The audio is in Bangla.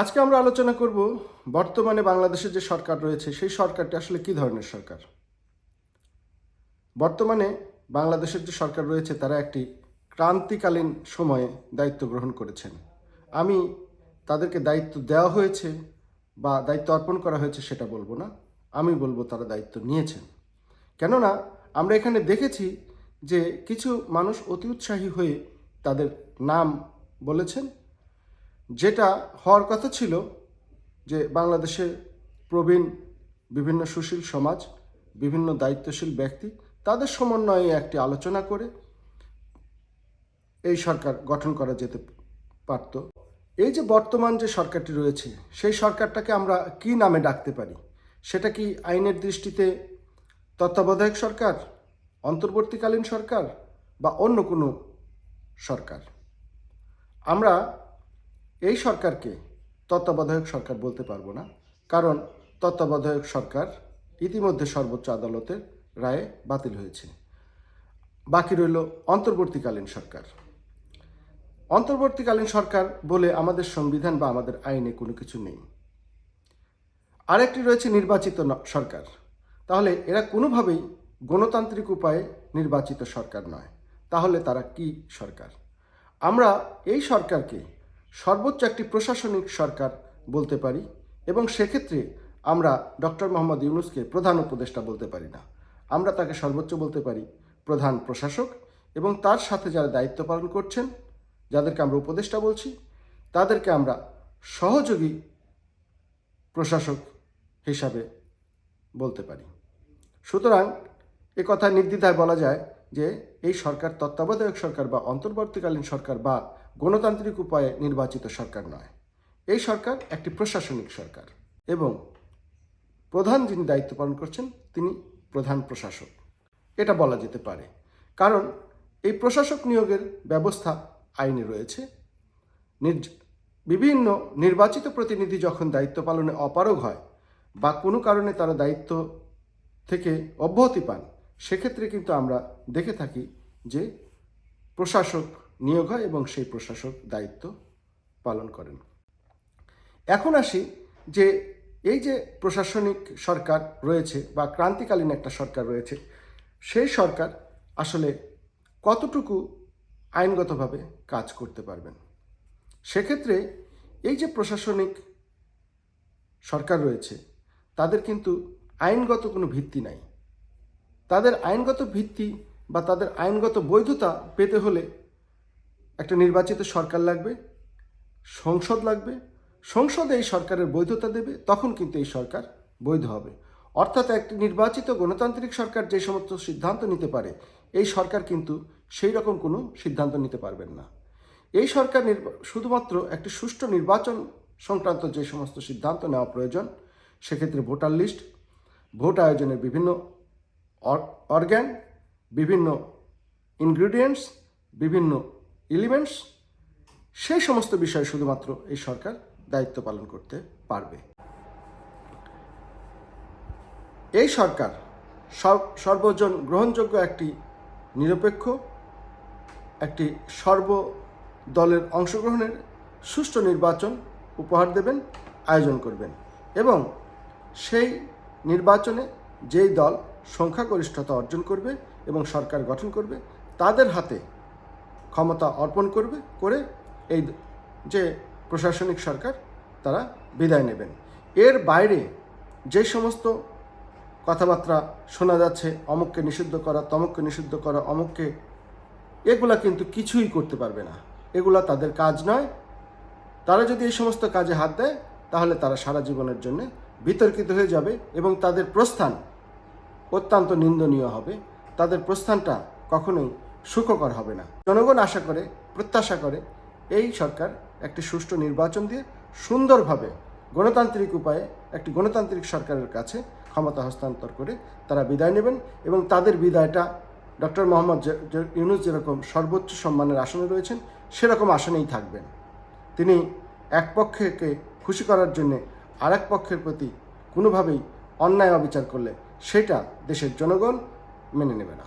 আজকে আমরা আলোচনা করব বর্তমানে বাংলাদেশের যে সরকার রয়েছে, সেই সরকারটি আসলে কি ধরনের সরকার? বর্তমানে বাংলাদেশের যে সরকার রয়েছে, তারা একটি ক্রান্তিকালীন সময়ে দায়িত্ব গ্রহণ করেছেন। আমি তাদেরকে দায়িত্ব দেওয়া হয়েছে বা দায়িত্ব অর্পণ করা হয়েছে সেটা বলব না। আমি বলব তারা দায়িত্ব নিয়েছেন। কেননা, আমরা এখানে দেখেছি যে কিছু মানুষ অতি উৎসাহী হয়ে তাদের নাম বলেছেন। যেটা হওয়ার কথা ছিল যে বাংলাদেশে প্রবীণ বিভিন্ন সুশীল সমাজ, বিভিন্ন দায়িত্বশীল ব্যক্তি তাদের সমন্বয়ে একটি আলোচনা করে এই সরকার গঠন করা যেতে পারত। এই যে বর্তমান যে সরকারটি রয়েছে, সেই সরকারটাকে আমরা কি নামে ডাকতে পারি? সেটা কি আইনের দৃষ্টিতে তত্ত্বাবধায়ক সরকার, অন্তর্বর্তীকালীন সরকার বা অন্য কোনো সরকার? আমরা এই সরকারকে তত্ত্বাবধায়ক সরকার বলতে পারব না, কারণ তত্ত্বাবধায়ক সরকার ইতিমধ্যে সর্বোচ্চ আদালতের রায়ে বাতিল হয়েছে। বাকি রইল অন্তর্বর্তীকালীন সরকার। অন্তর্বর্তীকালীন সরকার বলে আমাদের সংবিধান বা আমাদের আইনে কোনো কিছু নেই। আরেকটি রয়েছে নির্বাচিত সরকার। তাহলে এরা কোনোভাবেই গণতান্ত্রিক উপায়ে নির্বাচিত সরকার নয়। তাহলে তারা কি সরকার? আমরা এই সরকারকে সর্বোচ্চ একটি প্রশাসনিক সরকার বলতে পারি এবং সেক্ষেত্রে আমরা ডক্টর মোহাম্মদ ইউনুসকে প্রধান উপদেষ্টা বলতে পারি না। আমরা তাকে সর্বোচ্চ বলতে পারি প্রধান প্রশাসক এবং তার সাথে যারা দায়িত্ব পালন করছেন, যাদেরকে আমরা উপদেষ্টা বলছি, তাদেরকে আমরা সহযোগী প্রশাসক হিসাবে বলতে পারি। সুতরাং এ কথা নির্দ্বিধায় বলা যায় যে এই সরকার তত্ত্বাবধায়ক সরকার বা অন্তর্বর্তীকালীন সরকার বা গণতান্ত্রিক উপায়ে নির্বাচিত সরকার নয়। এই সরকার একটি প্রশাসনিক সরকার এবং প্রধান যিনি দায়িত্ব পালন করছেন তিনি প্রধান প্রশাসক। এটা বলা যেতে পারে। কারণ এই প্রশাসক নিয়োগের ব্যবস্থা আইনে রয়েছে। বিভিন্ন নির্বাচিত প্রতিনিধি যখন দায়িত্ব পালনে অপারগ হয় বা কোনো কারণে তারা দায়িত্ব থেকে অব্যাহতি পান, সেক্ষেত্রে কিন্তু আমরা দেখে থাকি যে প্রশাসক নিয়োগ হয় এবং সেই প্রশাসক দায়িত্ব পালন করেন। এখন আসি যে এই যে প্রশাসনিক সরকার রয়েছে বা ক্রান্তিকালীন একটা সরকার রয়েছে, সেই সরকার আসলে কতটুকু আইনগতভাবে কাজ করতে পারবেন? সেক্ষেত্রে এই যে প্রশাসনিক সরকার রয়েছে, তাদের কিন্তু আইনগত কোনো ভিত্তি নাই। তাদের আইনগত ভিত্তি বা তাদের আইনগত বৈধতা পেতে হলে একটা নির্বাচিত সরকার লাগবে, সংসদ লাগবে। সংসদে এই সরকারের বৈধতা দেবে, তখন কিন্তু এই সরকার বৈধ হবে। অর্থাৎ একটি নির্বাচিত গণতান্ত্রিক সরকার যে সমস্ত সিদ্ধান্ত নিতে পারে, এই সরকার কিন্তু সেই রকম কোনো সিদ্ধান্ত নিতে পারবেন না। এই সরকার শুধুমাত্র একটি সুষ্ঠু নির্বাচন সংক্রান্ত যে সমস্ত সিদ্ধান্ত নেওয়া প্রয়োজন, সেক্ষেত্রে ভোটার লিস্ট, ভোট আয়োজনের বিভিন্ন অর্গ্যান, বিভিন্ন ইনগ্রিডিয়েন্টস, বিভিন্ন এলিমেন্টস সেই সমস্ত বিষয়ে শুধুমাত্র এই সরকার দায়িত্ব পালন করতে পারবে। এই সরকার সর- সর্বজন গ্রহণযোগ্য একটি নিরপেক্ষ, একটি সর্ব দলের অংশগ্রহণের সুষ্ঠু নির্বাচন উপহার দেবেন, আয়োজন করবেন এবং সেই নির্বাচনে যেই দল সংখ্যাগরিষ্ঠতা অর্জন করবে এবং সরকার গঠন করবে, তাদের হাতে ক্ষমতা অর্পণ করবে, করে এই যে প্রশাসনিক সরকার, তারা বিদায় নেবেন। এর বাইরে যে সমস্ত কথাবার্তা শোনা যাচ্ছে, অমুককে নিষিদ্ধ করা, তমককে নিষিদ্ধ করা, অমুককে, এগুলা কিন্তু কিছুই করতে পারবে না। এগুলা তাদের কাজ নয়। তারা যদি এই সমস্ত কাজে হাত দেয়, তাহলে তারা সারা জীবনের জন্য বিতর্কিত হয়ে যাবে এবং তাদের প্রস্থান অত্যন্ত নিন্দনীয় হবে। তাদের প্রস্থানটা কখনোই সুখকর হবে না। জনগণ আশা করে, প্রত্যাশা করে, এই সরকার একটি সুষ্ঠু নির্বাচন দিয়ে সুন্দরভাবে গণতান্ত্রিক উপায়ে একটি গণতান্ত্রিক সরকারের কাছে ক্ষমতা হস্তান্তর করে তারা বিদায় নেবেন এবং তাদের বিদায়টা ডক্টর মোহাম্মদ ইউনুস যেরকম সর্বোচ্চ সম্মানের আসনে রয়েছেন, সেরকম আসনেই থাকবেন। তিনি এক পক্ষকে খুশি করার জন্যে আর এক পক্ষের প্রতি কোনোভাবেই অন্যায় অবিচার করলে সেটা দেশের জনগণ মেনে নেবে না।